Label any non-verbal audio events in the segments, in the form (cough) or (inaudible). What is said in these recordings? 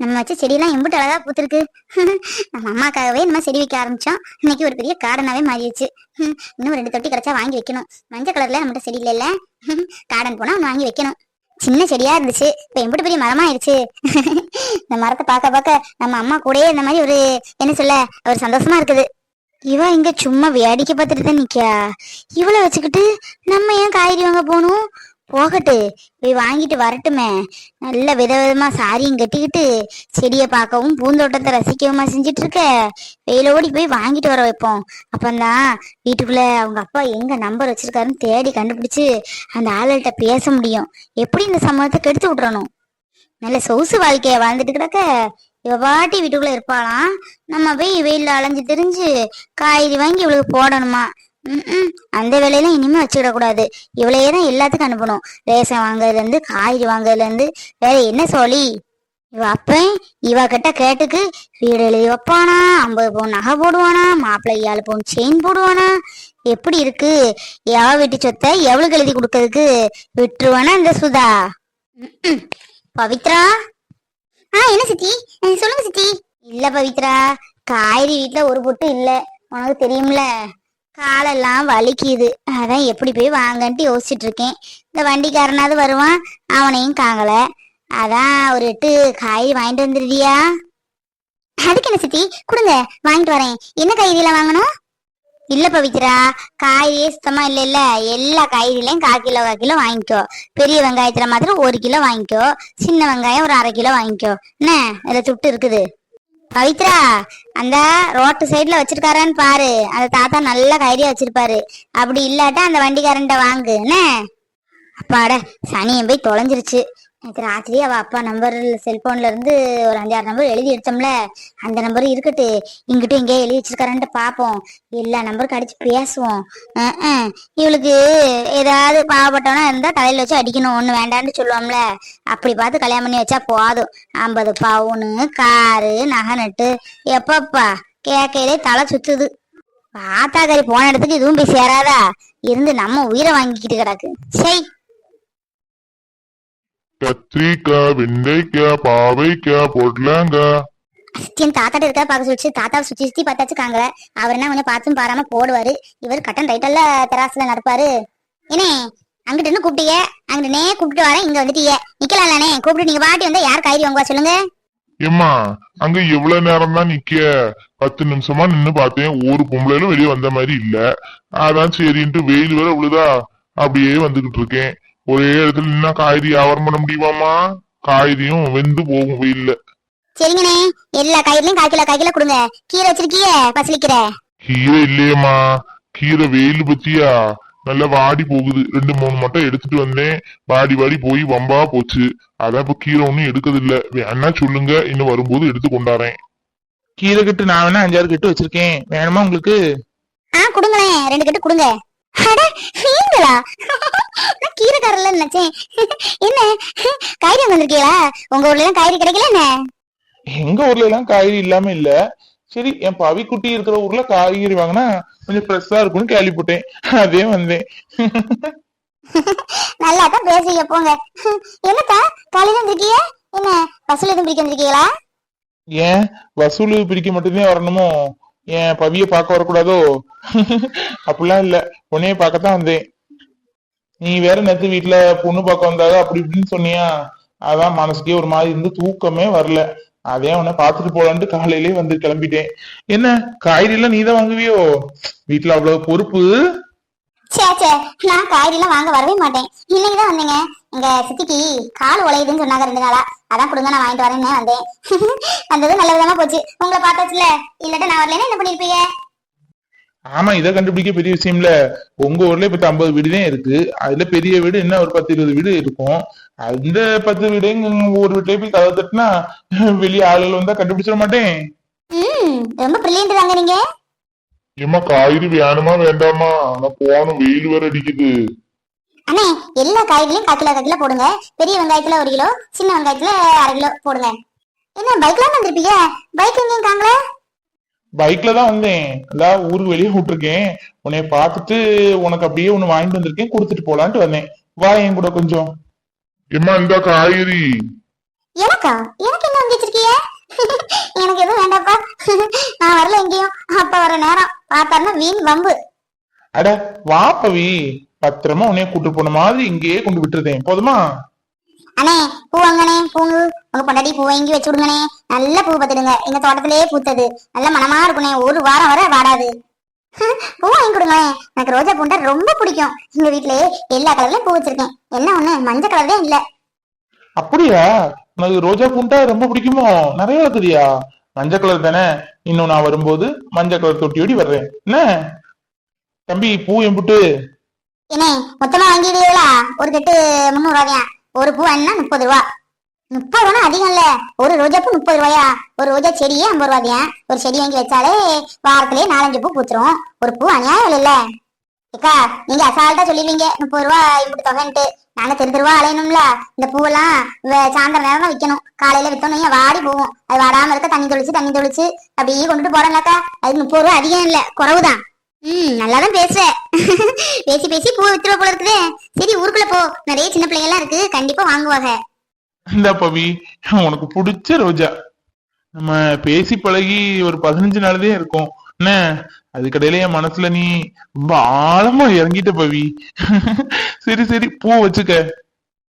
நம்ம வச்ச செடியெல்லாம் எம்பிட்டு அழகா பூத்திருக்கு. (laughs) நம்ம அம்மாக்காகவே நம்ம செடி வைக்க ஆரம்பிச்சோம். இன்னைக்கு ஒரு பெரிய கார்டனாவே மாறிடுச்சு. இன்னும் ரெண்டு தொட்டி கிடைச்சா வாங்கி வைக்கணும். மஞ்சள் கலர்ல நம்மகிட்ட செடி இல்லைல்ல? கார்டன் போனா ஒன்று வாங்கி வைக்கணும். சின்ன செடியா இருந்துச்சு. இப்ப எம்பிட்டு பெரிய மரமா ஆயிடுச்சு. (laughs) இந்த மரத்தை பார்க்க பார்க்க நம்ம அம்மா கூடயே இந்த மாதிரி ஒரு என்ன சொல்ல ஒரு சந்தோஷமா இருக்குது. இவ இங்க சும்மா வேடிக்கை பார்த்துட்டு தான் நிக்கா. இவளை வச்சுக்கிட்டு நம்ம ஏன் காய்கறி வாங்க போகணும்? போகட்டு போய் வாங்கிட்டு வரட்டுமே. நல்ல விதவிதமா சாரியும் கட்டிக்கிட்டு செடியை பார்க்கவும் பூந்தோட்டத்தை ரசிக்கவுமா செஞ்சுட்டு இருக்க வெயிலோடி போய் வாங்கிட்டு வர வைப்போம். அப்பந்தான் வீட்டுக்குள்ள அவங்க அப்பா எங்க நம்பர் வச்சிருக்காருன்னு தேடி கண்டுபிடிச்சு அந்த ஆளுகிட்ட பேச முடியும். எப்படி இந்த சம்பவத்தை கெடுத்து விட்டுறணும் நல்ல சொகுசு வாழ்க்கைய வாழ்ந்துட்டு கிடக்க இவ பாட்டி வீட்டுக்குள்ள இருப்பாளாம். நம்ம போய் வெயில அலைஞ்சு திரிஞ்சு காய்கறி வாங்கி இவளுக்கு போடணுமா? அந்த வேலையெல்லாம் இனிமே வச்சுக்கிட கூடாது. இவளையே தான் எல்லாத்துக்கும் அனுப்பணும். ரேஷன் வாங்குறதுல இருந்து காய்கறி வாங்குறதுல இருந்து வேற என்ன சொல்லி இவ அப்பன் இவ கிட்ட கேட்டுக்கு வீடு எழுதி வைப்பானா? ஐம்பது பவுன் நகை போடுவானா? மாப்பிள்ளை ஏழு பவுன் செயின் போடுவானா? எப்படி இருக்கு? எவ வீட்டு சொத்தை எவ்வளவு எழுதி கொடுக்கறதுக்கு? விட்டுருவானா இந்த சுதா? பவித்ரா? ஆ என்ன சித்தி? சொல்லுங்க சித்தி. இல்ல பவித்ரா. காய்கறி வீட்டுல ஒரு பொட்டு இல்ல. உனக்கு தெரியும்ல. காலெல்லாம் வலிக்குது. அதான் எப்படி போய் வாங்கன்ட்டு யோசிச்சுட்டு இருக்கேன் இந்த வண்டிக்காரனாவது வருவான் அவனையும் காங்கல அதான் ஒரு எட்டு காய் வாங்கிட்டு வந்துடுறியா அதுக்கு என்ன சித்தி? கொடுங்க வாங்கிட்டு வரேன். என்ன காய்கறி வாங்கணும்? இல்ல பவித்ரா காய்கறியே சுத்தமா இல்ல இல்ல எல்லா காய்கறிலையும் கால் கிலோ கால் கிலோ வாங்கிக்கோ. பெரிய வெங்காயத்துல மாத்திரம் ஒரு கிலோ வாங்கிக்கோ. சின்ன வெங்காயம் ஒரு அரை கிலோ வாங்கிக்கோ. என்ன? இதுல துட்டு இருக்குது. பவித்ரா அந்த ரோட்டு சைடுல வச்சிருக்காரான்னு பாரு. அந்த தாத்தா நல்ல கைரியா வச்சிருப்பாரு. அப்படி இல்லாட்டா அந்த வண்டிக்காரன்ட்ட வாங்கு. என்ன? அப்பாட சனியன் போய் தொலைஞ்சிருச்சு. நேற்று ராத்திரி அவ அப்பா நம்பர் செல்போன்ல இருந்து ஒரு அஞ்சாறு நம்பர் எழுதி எடுத்தோம்ல அந்த நம்பர் இருக்கட்டு. இங்கிட்டும் எங்கேயே எழுதி வச்சிருக்காரன்ட்டு பாப்போம். எல்லா நம்பருக்கு அடிச்சு பேசுவோம். இவளுக்கு ஏதாவது பாவப்பட்டவனா இருந்தா தலையில வச்சு அடிக்கணும். ஒண்ணு வேண்டான்னு சொல்லுவோம்ல. அப்படி பார்த்து கல்யாணம் பண்ணி வச்சா போதும். ஐம்பது பவுனு காரு நகை நட்டு. எப்பப்பா? கேக்கையிலே தலை சுத்துது. ஆத்தாக்காரி போன இடத்துக்கு இதுவும் போய் சேராதா? இருந்து நம்ம உயிரை வாங்கிக்கிட்டு கிடக்கு. சரி கத்திரிக்காய் வெண்டைக்காய் பாவைக்காய் பொடலங்காய் சித்தியன் தாத்தாட்ட இருக்கா பார்க்க சொல்லிச்சு தாத்தாவை சுத்தி சுத்தி பார்த்தாச்சுக்காங்க அவர் என்ன கொஞ்சம் பார்த்தும் பாராம போடுவாரு. இவர் கட்டன் ரைட்டல்ல தெராசுல நடப்பாரு. ஏனே அங்கிட்டு என்ன கூப்பிட்டீங்க. அங்கிட்டு நே கூப்பிட்டு வரேன். இங்க வந்துட்டீங்க. நிக்கலாம்லானே கூப்பிட்டு நீங்க பாட்டி வந்தா யார் காய்கறி வாங்குவா சொல்லுங்க. ஏம்மா அங்க எவ்வளவு நேரம் தான் நிக்க பத்து நிமிஷமா நின்னு பார்த்தேன். ஒரு பொம்பளையிலும் வெளியே வந்த மாதிரி இல்ல. அதான் சரின்ட்டு வெயில் வேற விழுதா அப்படியே வந்துகிட்டு இருக்கேன். ஒரே இடத்துல நின்னா காய்கறி வியாபாரம் பண்ண முடியுமாமா காய்கறியும் வெந்து போகும் வெயில்ல. சரிங்கண்ணே எல்லா காய்கறிலையும் கால் கிலோ கால் கிலோ கொடுங்க. கீரை வச்சிருக்கீங்க பசலிக்கிற. கீரை இல்லையேம்மா. கீரை வெயில் பத்தியா? நல்லா வாடி போகுது. ரெண்டு மூணு மட்டும் எடுத்துட்டு வந்தேன். வாடி வாடி போய் வம்பா போச்சு. அதான் இப்ப கீரை ஒண்ணும் எடுக்கிறது இல்ல வேணா சொல்லுங்க. இன்னும் வரும்போது எடுத்து கொண்டாறேன். கீரை கட்டு நான் வேணா அஞ்சாறு கட்டு வச்சிருக்கேன். வேணுமா உங்களுக்கு? ஆ கொடுங்களேன். ரெண்டு கட்டு கொடுங்க. நீங்களா? நான் நினைச்சேன். என்ன? காய்கறி வந்திருக்கீங்களா? உங்க ஊர்ல எல்லாம் காய்கறி கிடைக்கல என்ன? எங்க ஊர்ல எல்லாம் காய்கறி இல்லாம இல்ல. சரி என் பவி குட்டி இருக்கிற ஊர்ல காய்கறி வாங்கினா கொஞ்சம் ஃப்ரெஷ்ஷா இருக்கும்னு கேள்விப்பட்டேன். அதே வந்தேன். நல்லா தான் பேசுறீங்க போங்க. என்னக்கா காலையில வந்திருக்கீங்க? என்ன வசூல் எதுவும் பிடிக்க வந்திருக்கீங்களா? ஏன் வசூல் பிரிக்க மட்டும்தான் வரணுமோ? என் பவிய பார்க்க வரக்கூடாதோ? அப்படிலாம் இல்ல. உன்னைய பார்க்கத்தான் வந்தேன். நீ வேற நேத்து வீட்டுல பொண்ணு பார்க்க வந்தாத? அப்படி இப்படின்னு சொன்னியா? அதான் மனசுக்கே ஒரு மாதிரி இருந்து தூக்கமே வரல. அதே அவனை பாத்துட்டு போலான்ட்டு காலையிலேயே வந்து கிளம்பிட்டேன். என்ன காய்கறி எல்லாம் நீ தான் வாங்குவியோ? வீட்டுல அவ்வளவு பொறுப்பு? சே சே நான் காய்கறி எல்லாம் வாங்க வரவே மாட்டேன். இன்னைக்குதான் வந்தீங்க. எங்க சித்திக்கு கால் உழையுதுன்னு சொன்னாங்க ரெண்டு நாளா. அதான் கொடுங்க நான் வாங்கிட்டு வரேன்னு வந்தேன். (laughs) வந்தது நல்ல விதமா போச்சு. உங்களை பார்த்தாச்சுல இல்லாட்டா நான் வரலன்னா என்ன பண்ணிருப்பீங்க? ஆமா இதை கண்டுபிடிக்க பெரிய விஷயம் இல்ல உங்க ஊர்ல இப்ப ஐம்பது வீடு தான் இருக்கு. அதுல பெரிய வீடு என்ன ஒரு பத்து இருபது வீடு இருக்கும். அந்த பத்து வீடு ஒரு வீட்லயே போய் கதவை தட்டினா (laughs) வெளியே ஆளுகள் வந்தா கண்டுபிடிச்சிட மாட்டேன். ம் ரொம்ப பிரில்லியன்ட் தாங்க நீங்க. ஏம்மா காய்கறி வேணுமா வேண்டாமா? நான் போகணும் வெயில் வேற அடிக்குது. அண்ணே எல்லா காய்கறிலையும் கால் கிலோ போடுங்க. பெரிய வெங்காயத்துல ஒரு கிலோ சின்ன வெங்காயத்துல அரை கிலோ போடுங்க. என்ன பைக்ல வந்திருப்பீங்க? பைக் எங்கேயும் காங்களே பைக்ல தான் வந்தேன். அதான் ஊருக்கு வெளியே விட்டுருக்கேன் உன்னைய பார்த்துட்டு உனக்கு அப்படியே ஒண்ணு வாங்கிட்டு வந்திருக்கேன். கொடுத்துட்டு போலான்ட்டு வந்தேன். வா என் கூட கொஞ்சம். ஏம்மா இந்த காய்கறி. எனக்கா? எனக்கு என்ன வச்சிருக்கீங்க? (laughs) எனக்கு எதுவும் வேண்டாப்பா (laughs) நான் வரல எங்கேயும். அப்ப வர நேரம். பார்த்தாருன்னா வீண் வம்பு. அட வா பவி. பத்திரமா உன்னைய கூட்டு போன மாதிரி இங்கேயே கொண்டு விட்டுருதேன் போதுமா? அண்ணே பூ வாங்கண்ணே பூங்கு உங்க பொண்டாட்டி பூ வாங்கி வச்சு விடுங்கண்ணே. நல்ல பூ பார்த்துடுங்க. எங்க தோட்டத்திலேயே பூத்தது. நல்ல மனமா இருக்குண்ணே. ஒரு வாரம் வரை வாடாது. (laughs) பூ வாங்கி கொடுங்களேன் எனக்கு ரோஜா பூண்டா ரொம்ப பிடிக்கும். எங்க வீட்லயே எல்லா கலர்லயும் பூ வச்சிருக்கேன். என்ன ஒண்ணு? மஞ்சள் கலர் தான் இல்ல. அப்படியா? உனக்கு ரோஜா பூண்டா ரொம்ப பிடிக்குமோ? நிறைய இருக்குதியா. மஞ்சள் கலர் தானே. இன்னும் நான் வரும்போது மஞ்சள் கலர் தொட்டியோடி வர்றேன். என்ன? தம்பி பூ எம்புட்டு இனே மொத்தமா வாங்கிடுவீங்களா? ஒரு கட்டு முந்நூறு ரூபாயா? ஒரு பூ என்ன முப்பது ரூபா. முப்பது ரூபா அதிகம் இல்ல. ஒரு ரோஜா பூ முப்பது ரூபாயா? ஒரு ரோஜா செடியே ஐம்பது ரூபாதியா ஒரு செடி வாங்கி வச்சாலே வாரத்திலே நாலஞ்சு பூ பூத்துரும். ஒரு பூ அநியாயம் இல்ல? அக்கா நீங்க அசால்ட்டா சொல்லிடுவீங்க. முப்பது ரூபா இப்படி தொகைன்ட்டு. நாங்க தெரு தெருவா அலையணும்ல. இந்த பூவெல்லாம் வே- சாயந்தரம் நேரம் தான் விக்கணும். காலையில வித்தோம்னு வாடி போகும் அது வாடாம இருக்க தண்ணி தொளிச்சு தண்ணி தொளிச்சு அப்படியே கொண்டுட்டு போறேன்லக்கா. அது முப்பது ரூபா அதிகம் இல்ல. குறவுதான். ம் நல்லாதான் பேசுற. பேசி பேசி பூ வித்துற போல இருக்குது. சரி ஊருக்குள்ள போ. நிறைய சின்ன பிள்ளைங்க எல்லாம் இருக்கு. கண்டிப்பா வாங்குவாங்க. இந்த பவி உனக்கு பிடிச்ச ரோஜா. நம்ம பேசி பழகி ஒரு பதினஞ்சு நாள்தே இருக்கும். என்ன? அதுக்கடையில என் மனசுல நீ ரொம்ப ஆழமா இறங்கிட்ட பவி. சரி சரி பூ வச்சுக்க.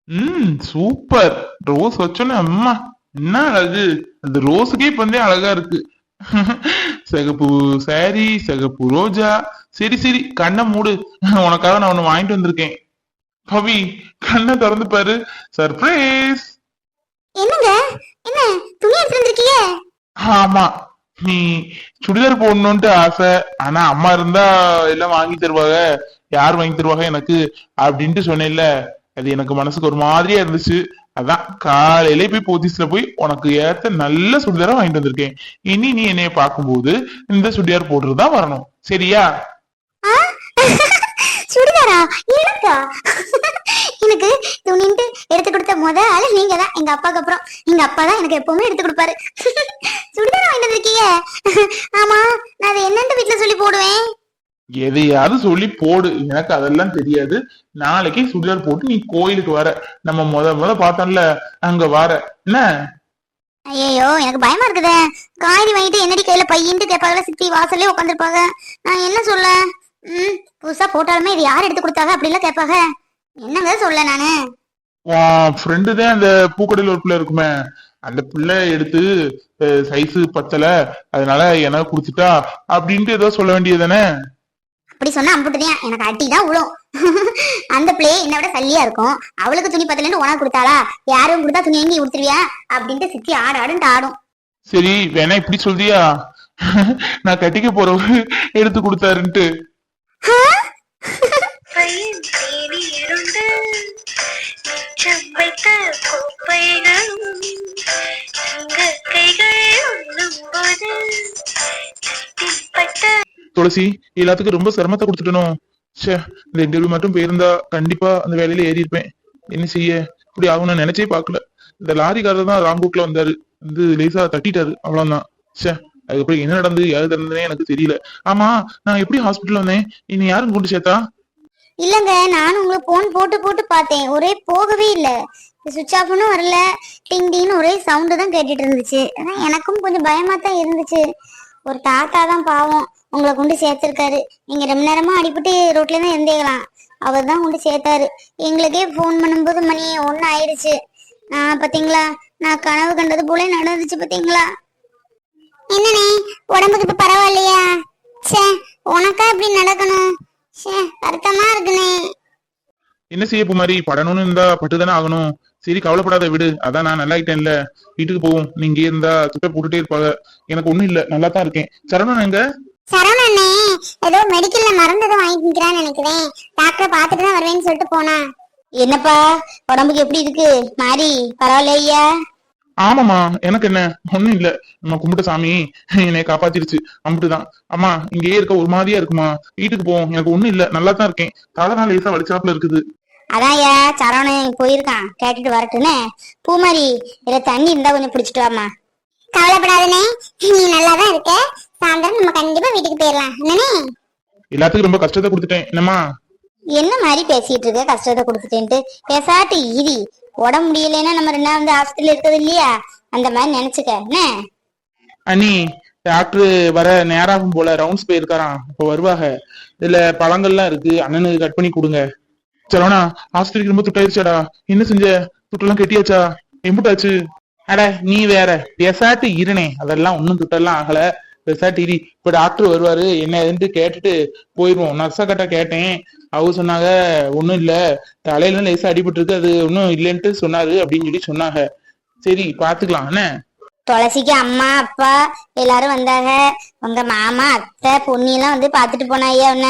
ம் சூப்பர். ரோஸ் வச்சோன்னே அம்மா என்ன அழகு. அந்த ரோஸுக்கே இப்ப வந்து அழகா இருக்கு. (laughs) சிகப்பு சாரி சிகப்பு ரோஜா. சரி சரி கண்ணை மூடு. உனக்காக நான் ஒண்ணு வாங்கிட்டு வந்திருக்கேன். பவி கண்ணை திறந்து பாரு. சர்ப்ரைஸ் என்னங்க? என்ன துணி எடுத்து வந்திருக்கீங்க ஆமா. நீ சுடிதார் போடணும்ட்டு ஆசை. ஆனா அம்மா இருந்தா எல்லாம் வாங்கி தருவாங்க. யார் வாங்கி தருவாங்க எனக்கு? அப்படின்ட்டு சொன்னேன்ல. அது எனக்கு மனசுக்கு ஒரு மாதிரியா இருந்துச்சு. அதான் காலையில போய் போத்தீஸ்ல போய் உனக்கு ஏத்த நல்ல சுடிதாரா வாங்கிட்டு வந்திருக்கேன். இனி நீ என்னைய பார்க்கும்போது இந்த சுடிதார் போட்டுதான் வரணும். சரியா? சுடிதாரா? எனக்கா? எனக்கு துணின்ட்டு எடுத்து கொடுத்த முத ஆளு நீங்க தான் எங்க அப்பாக்கு அப்புறம். எங்க அப்பா தான் எனக்கு எப்பவுமே எடுத்து கொடுப்பாரு. சுடிதார் வாங்கிட்டு வந்திருக்கீங்க. ஆமா நான் அதை என்னன்ட்டு வீட்டுல சொல்லி போடுவேன். எதையாவது சொல்லி போடு. எனக்கு அதெல்லாம் தெரியாது. நாளைக்கு சுடிதார் போட்டு நீ கோயிலுக்கு வர. நம்ம முத முத பார்த்தோம்ல அங்க வர. என்ன? ஐயோ எனக்கு பயமா இருக்குதே. காய்கறி வாங்கிட்டு என்னடி கையில பையன்ட்டு கேட்பாங்க சித்தி வாசல்லே உட்காந்துருப்பாங்க நான் என்ன சொல்ல? ம் புதுசா போட்டாலுமே இது யார் எடுத்து கொடுத்தாங்க அப்படிலாம் கேட்பாங்க என்னங்க சொல்ல நானு? ஃப்ரெண்டு தான் அந்த பூக்கடையில் ஒரு பிள்ளை இருக்குமே. அந்த பிள்ளை எடுத்து சைஸ் பத்தல. அதனால எனக்கு கொடுத்துட்டா அப்படின்ட்டு ஏதோ சொல்ல வேண்டியதுதானே அப்படி சொன்னா அம்புட்டுதான் எனக்கு அடி தான் விழும் அந்த பிள்ளை என்னை விட சல்லியா இருக்கும். அவளுக்கு துணி பத்தலன்னு உனக்கு கொடுத்தாளா? யாரும் கொடுத்தா துணி வாங்கி கொடுத்துருவியா அப்படின்ட்டு சித்தி ஆடு ஆடுன்ட்டு ஆடும். சரி வேணா இப்படி சொல்றியா? நான் கட்டிக்க போறவரு எடுத்து கொடுத்தாருன்ட்டு. கைகள் உண்ணும் போது துளசி எல்லாத்துக்கும் ரொம்ப சிரமத்தை கொடுத்துட்டணும் ச்சே இந்த இன்டர்வியூ மட்டும் போயிருந்தா கண்டிப்பா அந்த வேலையில ஏறி இருப்பேன். என்ன செய்ய? இப்படி ஆகும்னு நினைச்சே பாக்கல இந்த லாரிக்காரர் தான் ராங் ரூட்ல வந்தாரு. வந்து லேசா தட்டிட்டாரு. அவ்வளவுதான். ச்சே அதுக்கப்புறம் என்ன நடந்து யாரு திறந்தனே எனக்கு தெரியல. ஆமா நான் எப்படி ஹாஸ்பிட்டல் வந்தேன்? இன்னும் யாரும் கொண்டு சேர்த்தா? இல்லங்க நானும் உங்களுக்கு போன் போட்டு போட்டு பார்த்தேன். ஒரே போகவே இல்ல. சுவிட்ச் ஆஃப்னு வரல. டிங் டிங்னு ஒரே சவுண்டு தான் கேட்டுட்டு இருந்துச்சு. ஆனா எனக்கும் கொஞ்சம் பயமா தான் இருந்துச்சு. ஒரு தாத்தா தான் பாவம். உங்களை கொண்டு சேர்த்திருக்காரு. நீங்க ரொம்ப நேரமா அடிபட்டு ரோட்ல தான் இருந்தேங்களாம். அவர் தான் கொண்டு சேர்த்தாரு. எங்களுக்கே ஃபோன் பண்ணும்போது மணி ஒன்னு ஆயிடுச்சு. நான் பாத்தீங்களா நான் கனவு கண்டது போல நடந்துச்சு பாத்தீங்களா? என்னனே உடம்புக்கு இப்ப பரவாயில்லையா? ச்சே உனக்கா இப்படி நடக்கணும்? ச்சே வருத்தமா இருக்குனே என்ன செய்ய மாதிரி படணும்னு இருந்தா பட்டுதானே ஆகணும். சரி கவலைப்படாத விடு. அதான் நான் நல்லா ஆயிட்டேன்ல வீட்டுக்கு போவோம். நீங்க இருந்தா துப்பை போட்டுட்டே இருப்பாங்க. எனக்கு ஒண்ணும் இல்ல. நல்லா தான் இருக்கேன். சரவணன் எங்க? சரவணண்ணே ஏதோ மெடிக்கல்ல மருந்து எதுவும் வாங்கிட்டு நிக்கிறான்னு நினைக்கிறேன். டாக்டர் பார்த்துட்டு தான் வருவேன்னு சொல்லிட்டு போனா. என்னப்பா உடம்புக்கு எப்படி இருக்கு? மாறி பரவாயில்லையா? ஆமாமா எனக்கு என்ன? ஒண்ணும் இல்ல. நம்ம கும்பிட்ட சாமி என்னை காப்பாத்திருச்சு. அம்பிட்டுதான் அம்மா இங்கேயே இருக்க ஒரு மாதிரியா இருக்குமா? வீட்டுக்கு போவோம் எனக்கு ஒண்ணும் இல்ல. நல்லா தான் இருக்கேன். தலை லேசா வலிச்சாப்புல இருக்குது. அதான்யா சரவணன் போயிருக்கான். கேட்டுட்டு வரட்டுன்னு பூமாரி இதுல தண்ணி இருந்தா கொஞ்சம் பிடிச்சிட்டு வாமா கவலைப்படாதனே நீ நல்லா தான் இருக்க. சாயந்தரம் நம்ம கண்டிப்பா வீட்டுக்கு போயிடலாம் என்னனே எல்லாத்துக்கும் ரொம்ப கஷ்டத்தை கொடுத்துட்டேன். என்னம்மா? என்ன மாதிரி பேசிட்டு இருக்க? கஷ்டத்தை கொடுத்துட்டேன்ட்டு. பேசாட்டு இரி உடம்பு முடியலைன்னா நம்ம ரெண்டா வந்து ஹாஸ்பிட்டல் இருக்குது இல்லையா? அந்த மாதிரி நினைச்சுக்க. என்ன? அண்ணி டாக்டர் வர நேராகும் போல ரவுண்ட்ஸ் போயிருக்காராம். இப்போ வருவாங்க இதுல பழங்கள்லாம் இருக்கு. அண்ணனுக்கு கட் பண்ணி கொடுங்க. சரவணா ஹாஸ்பிட்டலுக்கு ரொம்ப துட்டாயிருச்சாடா. என்ன செஞ்ச? துட்டெல்லாம் கெட்டியாச்சா? எம்புட்டாச்சு. அட நீ வேற. பேசாட்டு இருனே. அதெல்லாம் ஒன்னும் துட்டெல்லாம் ஆகல. பேசாட்டு இரு இப்ப டாக்டர் வருவாரு என்ன ஏதுன்ட்டு கேட்டுட்டு போயிருவோம். நர்ஸா கிட்ட கேட்டேன். அவங்க சொன்னாங்க ஒண்ணும் இல்ல. தலையில லேசா அடிபட்டு இருக்கு அது ஒன்னும் இல்லைன்ட்டு சொன்னாரு அப்படின்னு சொல்லி சொன்னாங்க. சரி பாத்துக்கலாம். என்ன? துளசிக்கு அம்மா அப்பா எல்லாரும் வந்தாங்க. உங்க மாமா அத்தை பொண்ணி எல்லாம் வந்து பாத்துட்டு போனா ஐயா உன்ன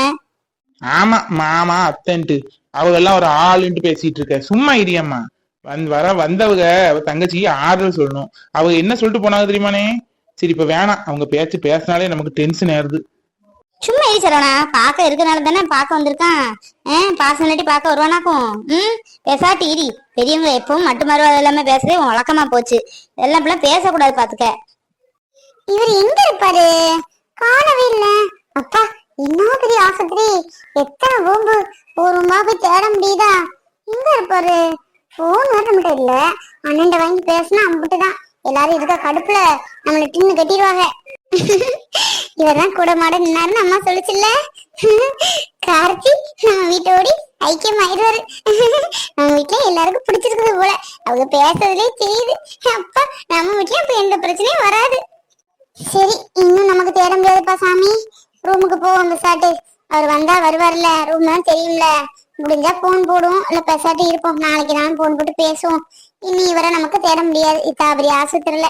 ஆமா மாமா அத்தன்ட்டு. அவங்க எல்லாம் ஒரு ஆளுன்ட்டு பேசிட்டு இருக்க. சும்மா இடியம்மா. வந் வர வந்தவங்க அவ தங்கச்சிக்கு ஆறுதல் சொல்லணும். அவங்க என்ன சொல்லிட்டு போனாங்க தெரியுமானே சரி இப்ப வேணாம். அவங்க பேச்சு பேசினாலே நமக்கு டென்ஷன் ஆயிருது சும்மா இரு சரவணா. பார்க்க இருக்கனால தானே பார்க்க வந்திருக்கான். ஆ பாசம் நட்டி பார்க்க வருவானாக்கும். ம் பேசாட்டி இரி. பெரியவங்க எப்பவும் மட்டு மறுவாத எல்லாமே பேசுறதே உன் வழக்கமா போச்சு. எல்லாம் இப்பெல்லாம் பேசக்கூடாது பாத்துக்க. இவர் எங்க இருப்பாரு? காணவே இல்ல. அப்பா என்ன பெரிய ஆஸ்பத்திரி? எத்தனை ரூம்பு ஒரு ரூமா போய் தேட முடியுதா? எங்க இருப்பாரு? போன் வேற நம்மகிட்ட இல்ல. அண்ணன் வாங்கி பேசினா அம்பிட்டுதான். எல்லாரும் இருக்க கடுப்புல நம்மள டின்னு கட்டிடுவாங்க. இவர்தான் கூட மாட நின்னாருன்னு அம்மா சொல்லிச்சுல்ல? கார்த்தி நம்ம வீட்டோடி ஐக்கியம் ஆயிடுவாரு. நம்ம வீட்டுல எல்லாருக்கும் பிடிச்சிருக்குது போல. அவங்க பேசுறதுலயே தெரியுது. அப்பா நம்ம வீட்லயும் அப்ப எந்த பிரச்சனையும் வராது. சரி இன்னும் நமக்கு தேட முடியாதுப்பா சாமி. ரூமுக்கு போவோம் பெசாட்டு. அவர் வந்தா வருவார்ல ரூம் தான் தெரியும்ல. முடிஞ்சா போன் போடுவோம். இல்ல பெசாட்டு இருப்போம். நாளைக்கு நான் போன் போட்டு பேசுவோம். இனி இவரை நமக்கு தேட முடியாது. இத்தாபரி ஆஸ்பத்திரியில